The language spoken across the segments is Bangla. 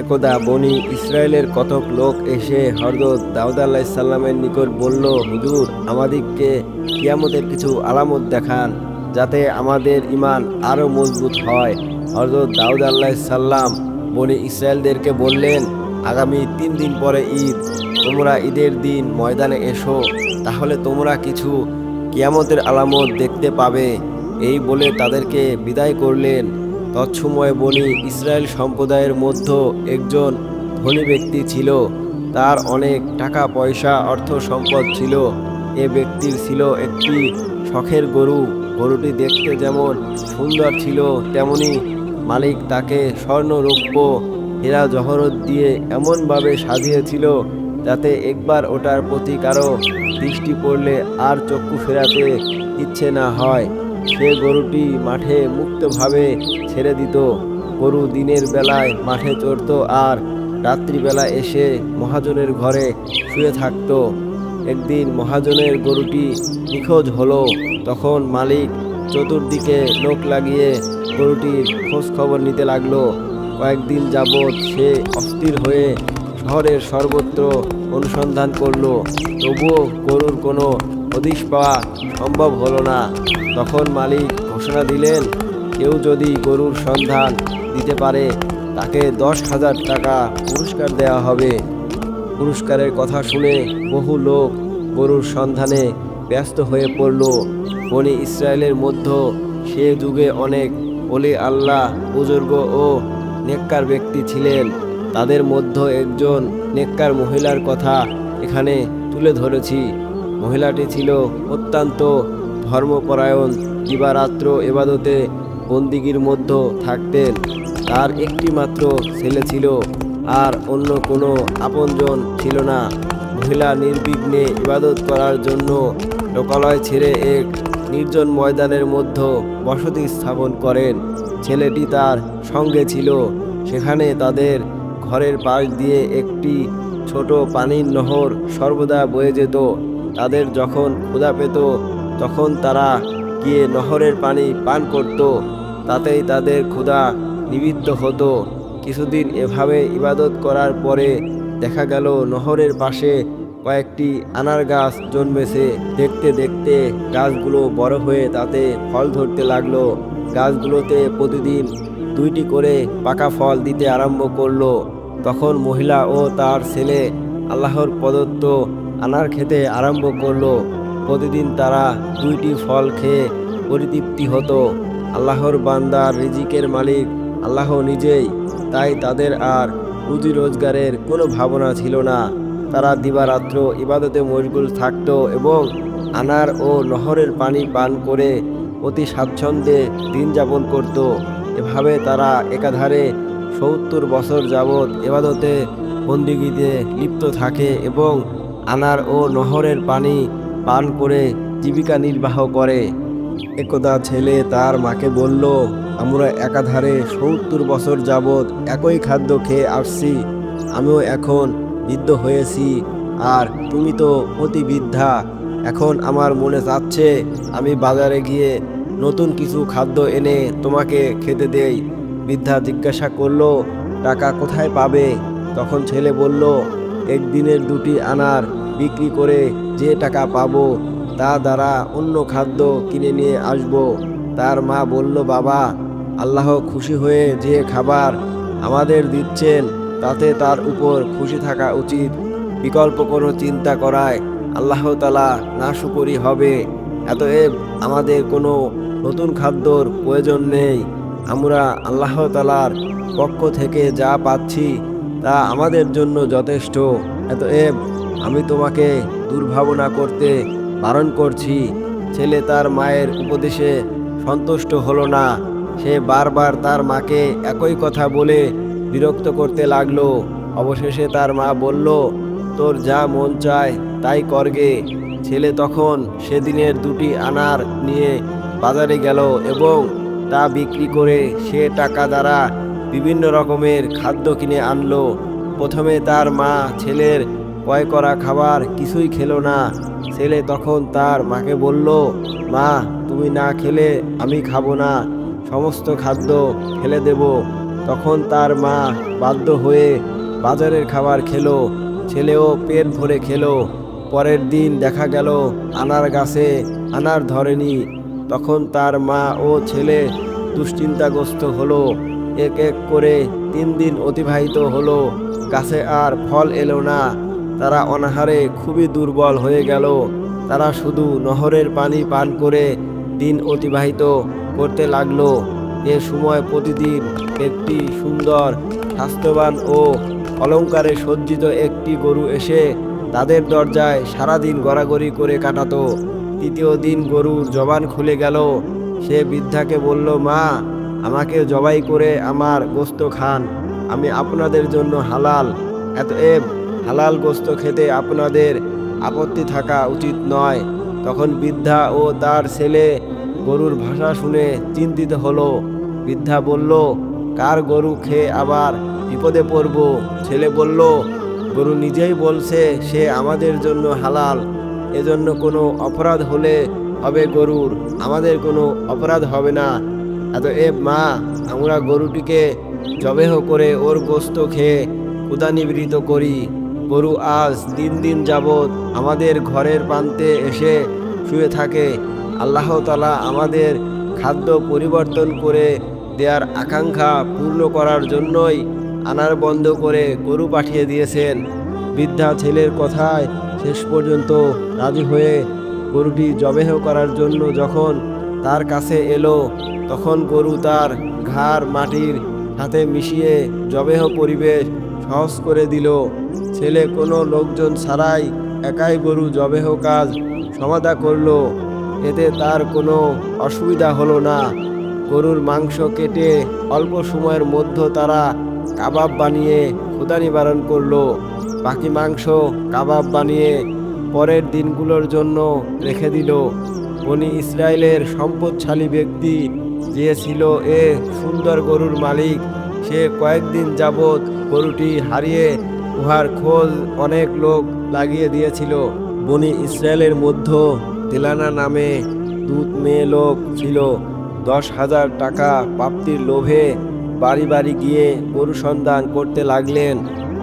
একদা বনি ইসরায়েলের কতক লোক এসে হরদত দাউদ আল্লাহ সাল্লামের নিকট বলল, হুজুর, আমাদিগকে কিয়ামতের কিছু আলামত দেখান, যাতে আমাদের ইমান আরও মজবুত হয়। হরদত দাউদ আল্লাহ সাল্লাম বনি ইসরায়েলদেরকে বললেন, আগামী তিন দিন পরে ঈদ, তোমরা ঈদের দিন ময়দানে এসো, তাহলে তোমরা কিছু কিয়ামতের আলামত দেখতে পাবে। এই বলে তাদেরকে বিদায় করলেন। তৎসময় বনি ইসরায়েল সম্প্রদায়ের মধ্যে একজন ধনী ব্যক্তি ছিল। তার অনেক টাকা, পয়সা, অর্থ সম্পদ ছিল। এ ব্যক্তির ছিল একটি শখের গরু। গরুটি দেখতে যেমন সুন্দর ছিল, তেমনি মালিক তাকে স্বর্ণ রৌপ্য হীরা জহরত দিয়ে এমনভাবে সাজিয়েছিল যাতে একবার ওটার প্রতি কারও দৃষ্টি পড়লে আর চক্ষু ফেরাতে ইচ্ছে না হয়। সে গরুটি মাঠে মুক্তভাবে ছেড়ে দিত। গরু দিনের বেলায় মাঠে চড়ত আর রাত্রিবেলা এসে মহাজনের ঘরে শুয়ে থাকতো। একদিন মহাজনের গরুটি নিখোঁজ হলো। তখন মালিক চতুর্দিকে লোক লাগিয়ে গরুটির খোঁজ খবর নিতে লাগল। কয়েকদিন যাবৎ সে অস্থির হয়ে শহরের সর্বত্র অনুসন্ধান করল। তবুও গরুর কোনো হদিশ পাওয়া সম্ভব হলো না। তখন মালিক ঘোষণা দিলেন, কেউ যদি গরুর সন্ধান দিতে পারে, তাকে দশ হাজার টাকা পুরস্কার দেওয়া হবে। পুরস্কারের কথা শুনে বহু লোক গরুর সন্ধানে ব্যস্ত হয়ে পড়ল। বনি ইসরায়েলের মধ্যে সে যুগে অনেক অলি আল্লাহ, বুজুর্গ ও নেককার ব্যক্তি ছিলেন। তাদের মধ্যে একজন নেককার মহিলার কথা এখানে তুলে ধরেছি। মহিলাটি ছিল অত্যন্ত ধর্মপরায়ণ, দিবারাত্র এবাদতে বন্দিগির মধ্যে থাকতেন। তার একটি মাত্র ছেলে ছিল, আর অন্য কোনো আপনজন ছিল না। মহিলা নির্বিঘ্নে ইবাদত করার জন্য লোকালয় ছেড়ে এক নির্জন ময়দানের মধ্যে বসতি স্থাপন করেন। ছেলেটি তার সঙ্গে ছিল। সেখানে তাদের ঘরের পাশ দিয়ে একটি ছোট পানির নহর সর্বদা বয়ে যেত। তাদের যখন ক্ষুধা পেত, তখন তারা গিয়ে নহরের পানি পান করত। তাতেই তাদের ক্ষুধা নিবৃত্ত হতো। কিছুদিন এভাবে ইবাদত করার পরে দেখা গেল, নহরের পাশে কয়েকটি আনার গাছ জন্মেছে। দেখতে দেখতে গাছগুলো বড় হয়ে তাতে ফল ধরতে লাগল। গাছগুলোতে প্রতিদিন দুইটি করে পাকা ফল দিতে আরম্ভ করল। তখন মহিলা ও তার ছেলে আল্লাহর প্রদত্ত আনার খেতে আরম্ভ করল। প্রতিদিন তারা দুইটি ফল খেয়ে পরিতৃপ্তি হতো। আল্লাহর বান্দার রিজিকের মালিক আল্লাহ নিজেই। তাই তাদের আর রুজি রোজগারের কোনো ভাবনা ছিল না। তারা দিবারাত্র ইবাদতে মশগুল থাকত এবং আনার ও নহরের পানি পান করে অতি স্বাচ্ছন্দ্যে দিন যাপন করত। এভাবে তারা একাধারে সত্তর বছর যাবৎ এবাদতে বন্দিগিতে লিপ্ত থাকে এবং আনার ও নহরের পানি পান করে জীবিকা নির্বাহ করে। একদা ছেলে তার মাকে বলল, আমরা একাধারে সত্তর বছর যাবৎ একই খাদ্য খেয়ে আসছি। আমিও এখন বৃদ্ধ হয়েছি। আর তুমি তো অতি বৃদ্ধা এখন আমার মনে চাচ্ছে আমি বাজারে গিয়ে নতুন কিছু খাদ্য এনে তোমাকে খেতে দেই। বৃদ্ধা জিজ্ঞাসা করল, টাকা কোথায় পাবে? তখন ছেলে বলল একদিনের দুটি আনার বিক্রি করে যে টাকা পাবো, তা দ্বারা অন্য খাদ্য কিনে নিয়ে আসব। তার মা বলল, বাবা, আল্লাহ খুশি হয়ে যে খাবার আমাদের দিচ্ছেন, তাতে তার উপর খুশি থাকা উচিত। বিকল্প কোনো চিন্তা করায়, আল্লাহ তালা না সুপরি হবে। এতএব আমাদের কোনো নতুন খাদ্যর প্রয়োজন নেই। আমরা আল্লাহ তালার পক্ষ থেকে যা পাচ্ছি তা আমাদের জন্য যথেষ্ট। এতএব আমি তোমাকে দুর্ভাবনা করতে বারণ করছি। ছেলে তার মায়ের উপদেশে সন্তুষ্ট হলো না। সে বারবার তার মাকে একই কথা বলে বিরক্ত করতে লাগল। অবশেষে তার মা বলল, তোর যা মন চায় তাই করগে ছেলে তখন সেদিনের দুটি আনার নিয়ে বাজারে গেল এবং তা বিক্রি করে সে টাকা দ্বারা বিভিন্ন রকমের খাদ্য কিনে আনলো। প্রথমে তার মা ছেলের ক্রয় করা খাবার কিছুই খেলো না। ছেলে তখন তার মাকে বলল, মা, তুমি না খেলে আমি খাব না, সমস্ত খাদ্য ফেলে দেব। তখন তার মা বাধ্য হয়ে বাজারের খাবার খেলো। ছেলেও পেট ভরে খেলো। পরের দিন দেখা গেল আনার গাছে আনার ধরেনি। তখন তার মা ও ছেলে দুশ্চিন্তাগ্রস্ত হলো। এক এক করে তিন দিন অতিবাহিত হলো। গাছে আর ফল এলো না। তারা অনাহারে খুবই দুর্বল হয়ে গেল। তারা শুধু নহরের পানি পান করে দিন অতিবাহিত করতে লাগল। এ সময় প্রতিদিন একটি সুন্দর, স্বাস্থ্যবান ও অলংকারে সজ্জিত একটি গরু এসে তাদের দরজায় সারাদিন গড়াগড়ি করে কাটাতো। তৃতীয় দিন গরুর জবান খুলে গেল। সে বৃদ্ধাকে বলল, মা আমাকে জবাই করে আমার গোস্ত খান। আমি আপনাদের জন্য হালাল। এতএব হালাল গোস্ত খেতে আপনাদের আপত্তি থাকা উচিত নয়। তখন বৃদ্ধা ও তার ছেলে গরুর ভাষা শুনে চিন্তিত হলো। বৃদ্ধা বলল, কার গরু খেয়ে আবার বিপদে পড়ব? ছেলে বলল, গরু নিজেই বলছে সে আমাদের জন্য হালাল। এজন্য কোনো অপরাধ হলে হবে গরুর। আমাদের কোনো অপরাধ হবে না। এতএব মা আমরা গরুটিকে জবেহ করে ওর গোস্ত খেয়ে ক্ষুদা নিবৃত করি। গরু আজ তিন দিন যাবৎ আমাদের ঘরের প্রান্তে এসে শুয়ে থাকে। আল্লাহ তালা আমাদের খাদ্য পরিবর্তন করে দেওয়ার আকাঙ্ক্ষা পূর্ণ করার জন্যই আনার বন্ধ করে গরু পাঠিয়ে দিয়েছেন। বৃদ্ধা ছেলের কথায় শেষ পর্যন্ত রাজি হয়ে গরুটি জবেহ করার জন্য যখন তার কাছে এলো। তখন গরু তার ঘাড় মাটির সাথে মিশিয়ে জবেহ পরিবেশ সহজ করে দিল। ছেলে কোনো লোকজন ছাড়াই একাই গরু জবেহ কাজ সমাধা করল। এতে তার কোনো অসুবিধা হলো না। গরুর মাংস কেটে অল্প সময়ের মধ্যে তারা কাবাব বানিয়ে ক্ষুদা নিবারণ করল। বাকি মাংস কাবাব বানিয়ে পরের দিনগুলোর জন্য রেখে দিল। বনি ইসরায়েলের সম্পদশালী ব্যক্তি যে ছিল এ সুন্দর গরুর মালিক, সে কয়েকদিন যাবৎ গরুটি হারিয়ে উহার খোঁজ অনেক লোক লাগিয়ে দিয়েছিল। বনি ইসরায়েলের মধ্যে দিলানা নামে দুধ মেয়ে লোক ছিল। দশ হাজার টাকা প্রাপ্তির লোভে বাড়ি বাড়ি গিয়ে গরু সন্ধান করতে লাগলেন।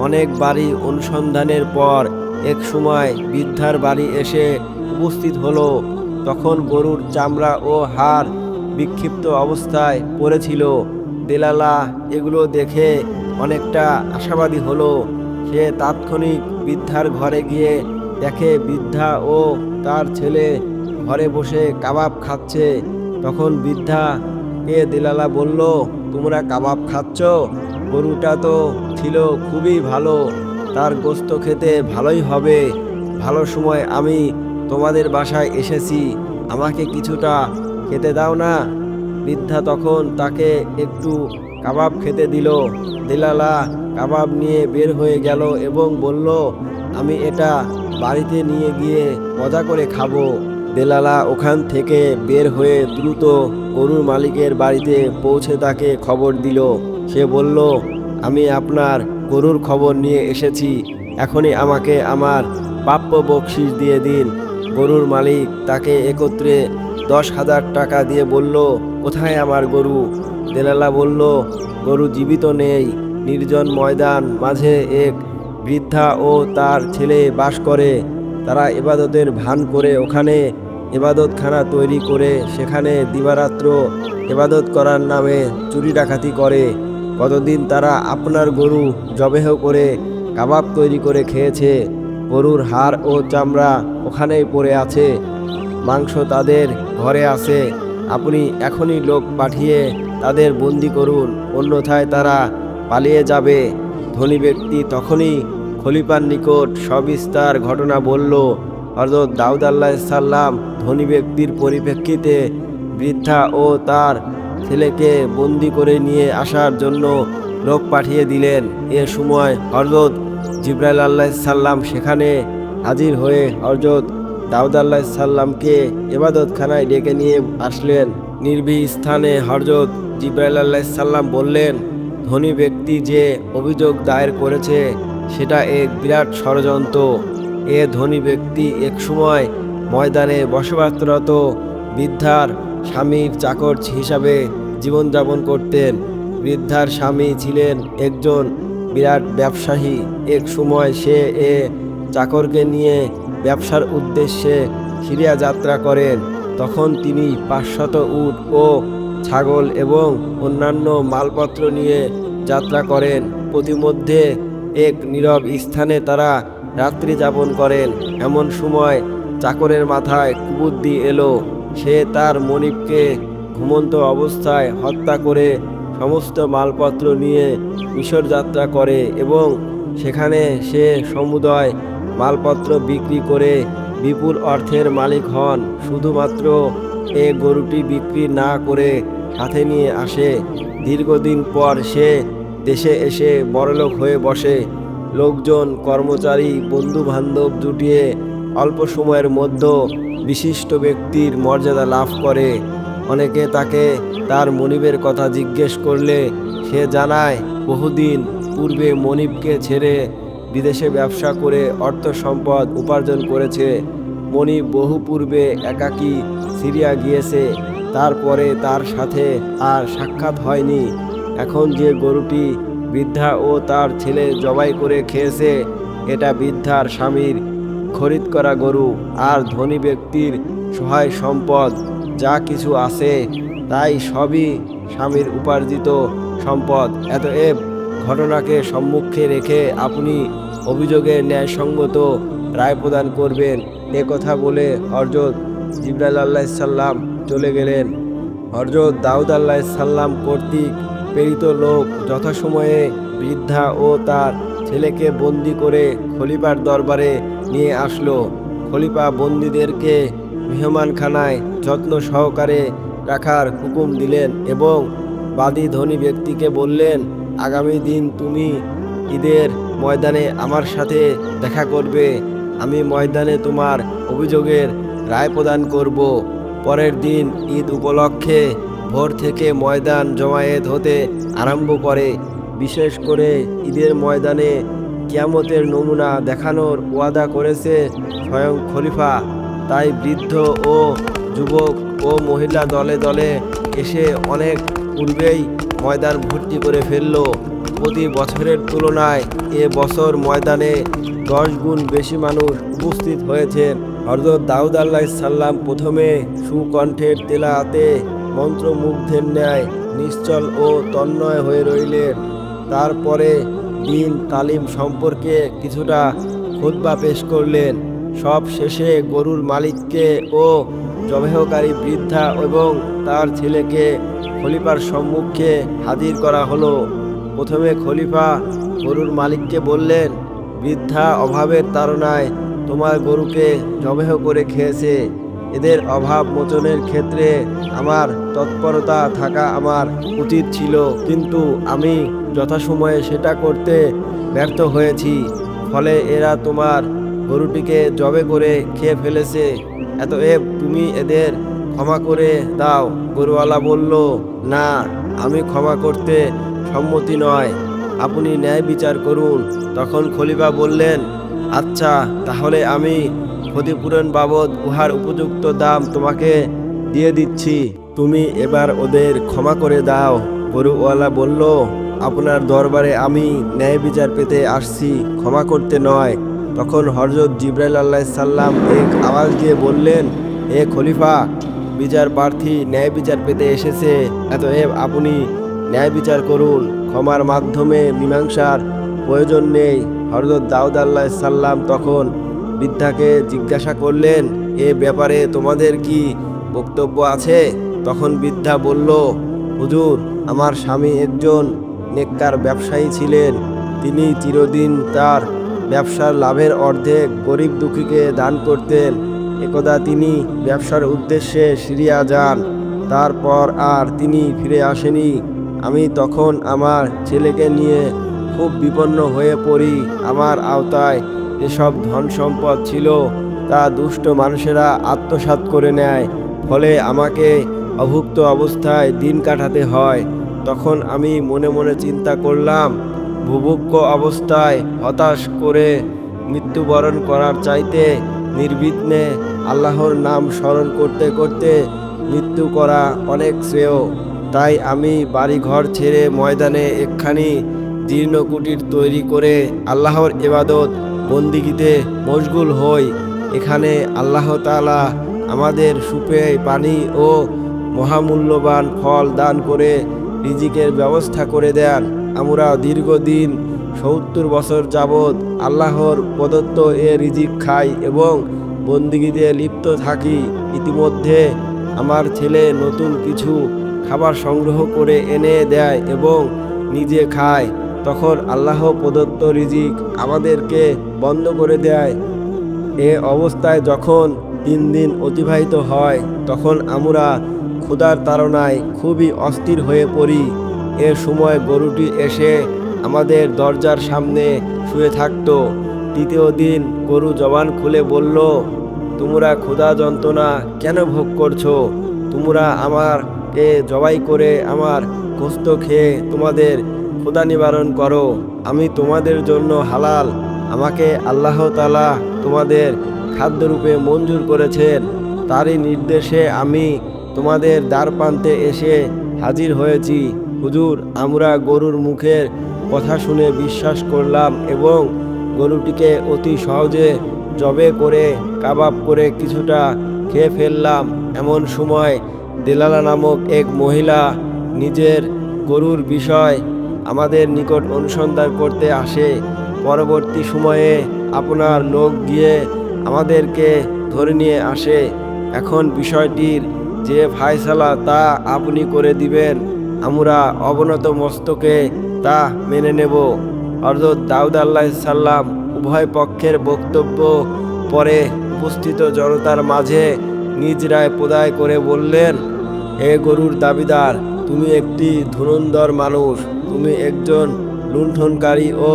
অনেক বাড়ি অনুসন্ধানের পর এক সময় বৃদ্ধার বাড়ি এসে উপস্থিত হলো। তখন গরুর চামড়া ও হাড় বিক্ষিপ্ত অবস্থায় পড়েছিল। দেলালা এগুলো দেখে অনেকটা আশাবাদী হলো। সে তাৎক্ষণিক বৃদ্ধার ঘরে গিয়ে দেখে বৃদ্ধা ও তার ছেলে ঘরে বসে কাবাব খাচ্ছে। তখন বৃদ্ধা কে দেলালা বলল, তোমরা কাবাব খাচ্ছ? গরুটা তো ছিল খুবই ভালো। তার গোস্ত খেতে ভালোই হবে। ভালো সময় আমি তোমাদের বাসায় এসেছি। আমাকে কিছুটা খেতে দাও না। বৃদ্ধা তখন তাকে একটু কাবাব খেতে দিল। দেলালা কাবাব নিয়ে বের হয়ে গেল এবং বলল, আমি এটা বাড়িতে নিয়ে গিয়ে মজা করে খাব। দেলালা ওখান থেকে বের হয়ে দ্রুত গরুর মালিকের বাড়িতে পৌঁছে তাকে খবর দিল। সে বলল, আমি আপনার গরুর খবর নিয়ে এসেছি। এখনই আমাকে আমার প্রাপ্য বকশিস দিয়ে দিন। গরুর মালিক তাকে একত্রে দশ হাজার টাকা দিয়ে বলল, কোথায় আমার গরু? দেলালা বলল, গরু জীবিত নেই, নির্জন ময়দান মাঝে এক বৃদ্ধা ও তার ছেলে বাস করে। তারা এবাদতের ভান করে ওখানে এবাদতখানা তৈরি করে সেখানে দিবারাত্র এবাদত করার নামে চুরি ডাকাতি করে। কতদিন তারা আপনার গরু জবেহ করে কাবাব তৈরি করে খেয়েছে গরুর হাড় ও চামড়া ওখানেই পড়ে আছে। মাংস তাদের ঘরে আছে। আপনি এখনই লোক পাঠিয়ে তাদের বন্দি করুন, অন্যথায় তারা পালিয়ে যাবে। ধনী ব্যক্তি তখনই খলিফার নিকট সবিস্তার ঘটনা বলল হজরত দাউদ আল্লাহ সাল্লাম ধনী ব্যক্তির পরিপ্রেক্ষিতে বৃদ্ধা ও তার ছেলেকে বন্দি করে নিয়ে আসার জন্য লোক পাঠিয়ে দিলেন। এ সময় হজরত জিব্রাইল আল্লাহ সাল্লাম সেখানে হাজির হয়ে হজরত দাউদ আল্লাহ সাল্লামকে এবাদতখানায় ডেকে নিয়ে আসলেন। নির্ভী স্থানে হজরত জিব্রাইল আল্লাহ সাল্লাম বললেন, ধনী ব্যক্তি যে অভিযোগ দায়ের করেছে, সেটা এক বিরাট ষড়যন্ত্র। এ ধনী ব্যক্তি এক সময় ময়দানে বসবাসরত বৃদ্ধার স্বামীর চাকর হিসাবে জীবনযাপন করতেন। বৃদ্ধার স্বামী ছিলেন একজন বিরাট ব্যবসায়ী। এক সময় সে এ চাকরকে নিয়ে ব্যবসার উদ্দেশ্যে সিরিয়া যাত্রা করেন। তখন তিনি পাঁচশত উট ও ছাগল এবং অন্যান্য মালপত্র নিয়ে যাত্রা করেন। প্রতিমধ্যে এক নীরব স্থানে তারা রাত্রি যাপন করেন। এমন সময় চাকরের মাথায় কুবুদ্ধি এলো। সে তার মনিবকে ঘুমন্ত অবস্থায় হত্যা করে সমস্ত মালপত্র নিয়ে মিশর যাত্রা করে এবং সেখানে সে সমুদয় মালপত্র বিক্রি করে বিপুল অর্থের মালিক হন। শুধুমাত্র এ গরুটি বিক্রি না করে সাথে নিয়ে আসে। দীর্ঘদিন পর সে দেশে এসে বড়লোক হয়ে বসে। লোকজন, কর্মচারী বন্ধু বান্ধব জুটিয়ে অল্প সময়ের মধ্যে বিশিষ্ট ব্যক্তির মর্যাদা লাভ করে। অনেকে তাকে তার মনিবের কথা জিজ্ঞেস করলে সে জানায়, বহুদিন পূর্বে মনিবকে ছেড়ে বিদেশে ব্যবসা করে অর্থ সম্পদ উপার্জন করেছে। মনিব বহু পূর্বে একাকী সিরিয়া গিয়েছে, তারপরে তার সাথে আর সাক্ষাৎ হয়নি। এখন যে গরুটি বৃদ্ধা ও তার ছেলে জবাই করে খেয়েছে, এটা বৃদ্ধার স্বামীর খরিদ করা গরু। আর ধনী ব্যক্তির সহায় সম্পদ যা কিছু আছে, তাই সবই স্বামীর উপার্জিত সম্পদ। এতএব ঘটনাকে সম্মুখে রেখে আপনি অভিযোগের ন্যায়সঙ্গত রায় প্রদান করবেন। এ কথা বলে হরজত জিব্রাইল আল্লাহ সাল্লাম চলে গেলেন। হরজত দাউদ আল্লাহ সাল্লাম কর্তৃক প্রেরিত লোক যথাসময়ে বৃদ্ধা ও তার ছেলেকে বন্দি করে খলিফার দরবারে নিয়ে আসলো। খলিফা বন্দীদেরকে মেহমানখানায় যত্ন সহকারে রাখার হুকুম দিলেন এবং বাদী ধনী ব্যক্তিকে বললেন, আগামী দিন তুমি ঈদের ময়দানে আমার সাথে দেখা করবে। আমি ময়দানে তোমার অভিযোগের রায় প্রদান করব। পরের দিন ঈদ উপলক্ষে ভোর থেকে ময়দান জমায়েত হতে আরম্ভ করে। বিশেষ করে ঈদের ময়দানে কিয়ামতের নমুনা দেখানোর ওয়াদা করেছে স্বয়ং খলিফা তাই বৃদ্ধ ও যুবক ও মহিলা দলে দলে এসে অনেক পূর্বেই ময়দান ভর্তি করে ফেলল। প্রতি বছরের তুলনায় এ বছর ময়দানে দশ গুণ বেশি মানুষ উপস্থিত হয়েছেন। হরজত দাউদ আল্লাহ সাল্লাম প্রথমে সুকণ্ঠের তেলাতে মন্ত্রমুগ্ধের ন্যায় নিশ্চল ও তন্ময় হয়ে রইলেন। তারপরে দিন তালিম সম্পর্কে কিছুটা খুতবা পেশ করলেন। সব শেষে গরুর মালিককে ও জবেহকারী বৃদ্ধা এবং তার ছেলেকে খলিফার সম্মুখে হাজির করা হলো। প্রথমে খলিফা গরুর মালিককে বললেন, বৃদ্ধা, অভাবের তাড়নায় তোমার গরুকে জবেহ করে খেয়েছে। এদের অভাব মোচনের ক্ষেত্রে আমার তৎপরতা থাকা আমার উচিত ছিল, কিন্তু আমি যথাসময়ে সেটা করতে ব্যর্থ হয়েছি। ফলে এরা তোমার গরুটিকে জবে করে খেয়ে ফেলেছে। এতএব তুমি এদের ক্ষমা করে দাও। গরুওয়ালা বলল, না, আমি ক্ষমা করতে সম্মতি নয়। আপনি ন্যায় বিচার করুন। তখন খলিফা বললেন আচ্ছা তাহলে আমি ক্ষতিপূরণ বাবদ উহার উপযুক্ত দাম তোমাকে দিয়ে দিচ্ছি। তুমি এবার ওদের ক্ষমা করে দাও। গরুওয়ালা বলল, আপনার দরবারে আমি ন্যায় বিচার পেতে আসছি। ক্ষমা করতে নয়। তখন হরজত জিব্রাইল আল্লাহ সাল্লাম এক আওয়াজ দিয়ে বললেন, এ খলিফা, বিচার প্রার্থী ন্যায় বিচার পেতে এসেছে। এত এতএব আপনি ন্যায় বিচার করুন। ক্ষমার মাধ্যমে মীমাংসার প্রয়োজন নেই। হরজত দাউদ আল্লাহ সাল্লাম তখন বৃদ্ধাকে জিজ্ঞাসা করলেন, এ ব্যাপারে তোমাদের কি বক্তব্য আছে? তখন বৃদ্ধা বলল, হুজুর, আমার স্বামী একজন নেককার ব্যবসায়ী ছিলেন। তিনি চিরদিন তার ব্যবসার লাভের অর্ধেক গরিব দুঃখীকে দান করতেন। একদা তিনি ব্যবসার উদ্দেশ্যে সিরিয়া যান। তারপর আর তিনি ফিরে আসেনি। আমি তখন আমার ছেলেকে নিয়ে খুব বিপন্ন হয়ে পড়ি আমার আওতায়। যেসব ধন সম্পদ ছিল তা দুষ্ট মানুষেরা আত্মসাৎ করে নেয়। ফলে আমাকে অভুক্ত অবস্থায় দিন কাটাতে হয়। তখন আমি মনে মনে চিন্তা করলাম ভুভুক্ষ অবস্থায় হতাশ করে মৃত্যুবরণ করার চাইতে নির্বিঘ্নে আল্লাহর নাম স্মরণ করতে করতে মৃত্যু করা অনেক শ্রেয়। তাই আমি বাড়িঘর ছেড়ে ময়দানে একখানি জীর্ণ কুটির তৈরি করে আল্লাহর ইবাদত বন্দিগিতে মশগুল হই। এখানে আল্লাহ তাআলা আমাদের সুপে পানি ও মহামূল্যবান ফল দান করে রিজিকের ব্যবস্থা করে দেন। আমরা দীর্ঘদিন সত্তর বছর যাবৎ আল্লাহর প্রদত্ত এ রিজিক খাই এবং বন্দিগিতে লিপ্ত থাকি। ইতিমধ্যে আমার ছেলে নতুন কিছু খাবার সংগ্রহ করে এনে দেয় এবং নিজে খায়। তখন আল্লাহ প্রদত্ত রিজিক আমাদেরকে বন্ধ করে দেয়। এ অবস্থায় যখন তিন দিন অতিবাহিত হয়, তখন আমরা ক্ষুধার তাড়নায় খুবই অস্থির হয়ে পড়ি। এ সময় গরুটি এসে আমাদের দরজার সামনে শুয়ে থাকতো। তৃতীয় দিন গরু জবান খুলে বলল, তোমরা ক্ষুধা যন্ত্রণা কেন ভোগ করছ? তোমরা আমারকে জবাই করে আমার গোস্ত খেয়ে তোমাদের ক্ষুধা নিবারণ করো। আমি তোমাদের জন্য হালাল। আমাকে আল্লাহ তালা তোমাদের খাদ্যরূপে মঞ্জুর করেছেন। তারই নির্দেশে আমি তোমাদের দ্বার প্রান্তে এসে হাজির হয়েছি। হুজুর, আমরা গরুর মুখের কথা শুনে বিশ্বাস করলাম এবং গরুটিকে অতি সহজে জবে করে, কাবাব করে কিছুটা খেয়ে ফেললাম। এমন সময় দেলালা নামক এক মহিলা নিজের গরুর বিষয় আমাদের নিকট অনুসন্ধান করতে আসে। পরবর্তী সময়ে আপনার লোক গিয়ে আমাদেরকে ধরে নিয়ে আসে। এখন বিষয়টির যে ফায়সালা তা আপনি করে দিবেন। আমরা অবনত মস্তকে তা মেনে নেব। হরজত দাউদ আল্লাহ সাল্লাম উভয় পক্ষের বক্তব্য পরে উপস্থিত জনতার মাঝে নিজ রায় প্রদায় করে বললেন হে গরুর দাবিদার, তুমি একটি ধুরন্ধর মানুষ, তুমি একজন লুণ্ঠনকারী ও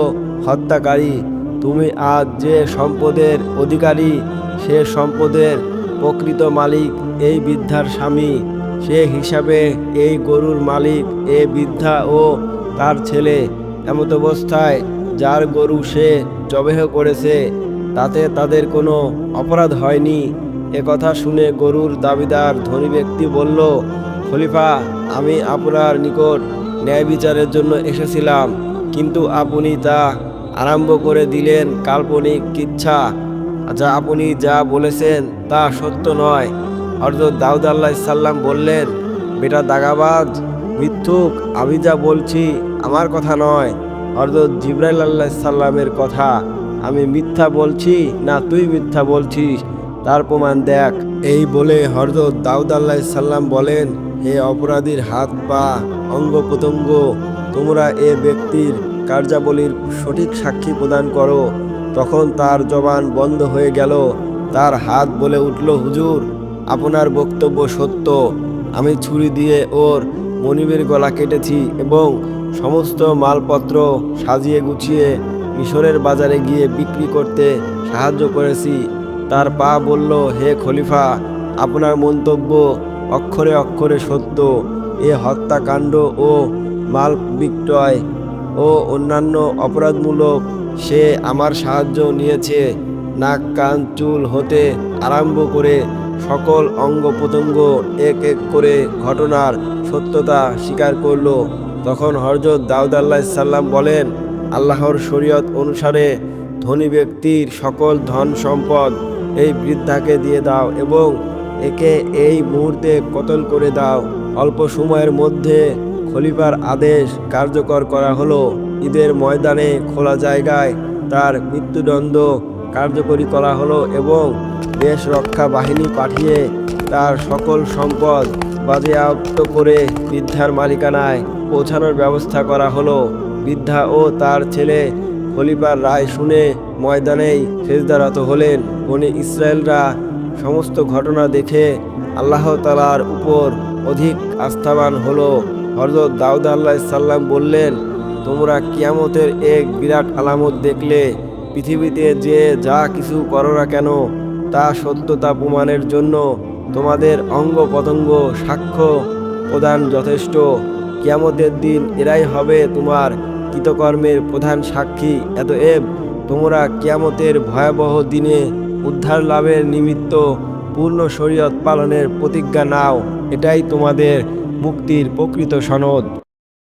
হত্যাকারী, তুমি আজ যে সম্পদের অধিকারী, সে সম্পদের প্রকৃত মালিক এই বৃদ্ধার স্বামী। সে হিসাবে এই গরুর মালিক, এ বৃদ্ধা ও তার ছেলে। এমত অবস্থায় যার গরু সে জবেহ করেছে, তাতে তাদের কোনো অপরাধ হয়নি। কথা শুনে গরুর দাবিদার ধনী ব্যক্তি বলল, খলিফা, আমি আপনার নিকট ন্যায় বিচারের জন্য এসেছিলাম, কিন্তু আপনি তা আরম্ভ করে দিলেন কাল্পনিক কিচ্ছা যা আপনি যা বলেছেন তা সত্য নয়। হরজত দাউদ আল্লাহ সাল্লাম বললেন, বেটা দাগাবাজ, মিথ্যুক, আমি যা বলছি আমার কথা নয়। হরজত জিব্রাইল আল্লাহ সাল্লামের কথা, আমি মিথ্যা বলছি না তুই মিথ্যা বলছিস? তার প্রমাণ দেখ। এই বলে হরজত দাউদ আল্লাহ সাল্লাম বলেন, হে অপরাধীর হাত পা, অঙ্গ প্রত্যঙ্গ, তোমরা এ ব্যক্তির কার্যাবলীর সঠিক সাক্ষী প্রদান করো। তখন তার জবান বন্ধ হয়ে গেল। তার হাত বলে উঠল, হুজুর আপনার বক্তব্য সত্য। আমি ছুরি দিয়ে ওর মনিবের গলা কেটেছি এবং সমস্ত মালপত্র সাজিয়ে গুছিয়ে মিশরের বাজারে গিয়ে বিক্রি করতে সাহায্য করেছি। তার পা বলল, হে খলিফা, আপনার মন্তব্য অক্ষরে অক্ষরে সত্য। এ হত্যাকাণ্ড ও মাল বিক্রয় ও অন্যান্য অপরাধমূলক সে আমার সাহায্য নিয়েছে। নাক, কান, চুল হতে আরম্ভ করে সকল অঙ্গ প্রত্যঙ্গ এক এক করে ঘটনার সত্যতা স্বীকার করল। তখন হরজত দাউদ আল্লাহ সাল্লাম বলেন, আল্লাহর শরীয়ত অনুসারে ধনী ব্যক্তির সকল ধন সম্পদ এই বৃদ্ধাকে দিয়ে দাও এবং একে এই মুহূর্তে কতল করে দাও। অল্প সময়ের মধ্যে খলিফার আদেশ কার্যকর করা হলো। ঈদের ময়দানে খোলা জায়গায় তার মৃত্যুদণ্ড কার্যকরী করা হলো এবং দেশ রক্ষা বাহিনী পাঠিয়ে তার সকল সম্পদ বাজেয়াপ্ত করে বৃদ্ধার মালিকানায় পৌঁছানোর ব্যবস্থা করা হলো। বৃদ্ধা ও তার ছেলে খলিফার রায় শুনে ময়দানেই সেজদারত হলেন। বনি ইসরায়েলরা সমস্ত ঘটনা দেখে আল্লাহ তালার উপর অধিক আস্থাবান হলো। হরজত দাউদ আল্লাহ সাল্লাম বললেন, তোমরা কিয়ামতের এক বিরাট আলামত দেখলে, পৃথিবীতে যে যা কিছু করো না কেন তা সত্যতা প্রমাণের জন্য তোমাদের অঙ্গ পতঙ্গ সাক্ষ্য প্রদান যথেষ্ট। কিয়ামতের দিন এরাই হবে তোমার কৃতকর্মের প্রধান সাক্ষী। এতএব তোমরা কিয়ামতের ভয়াবহ দিনে উদ্ধার লাভের নিমিত্ত পূর্ণ শরীয়ত পালনের প্রতিজ্ঞা নাও। এটাই তোমাদের মুক্তির প্রকৃত সনদ।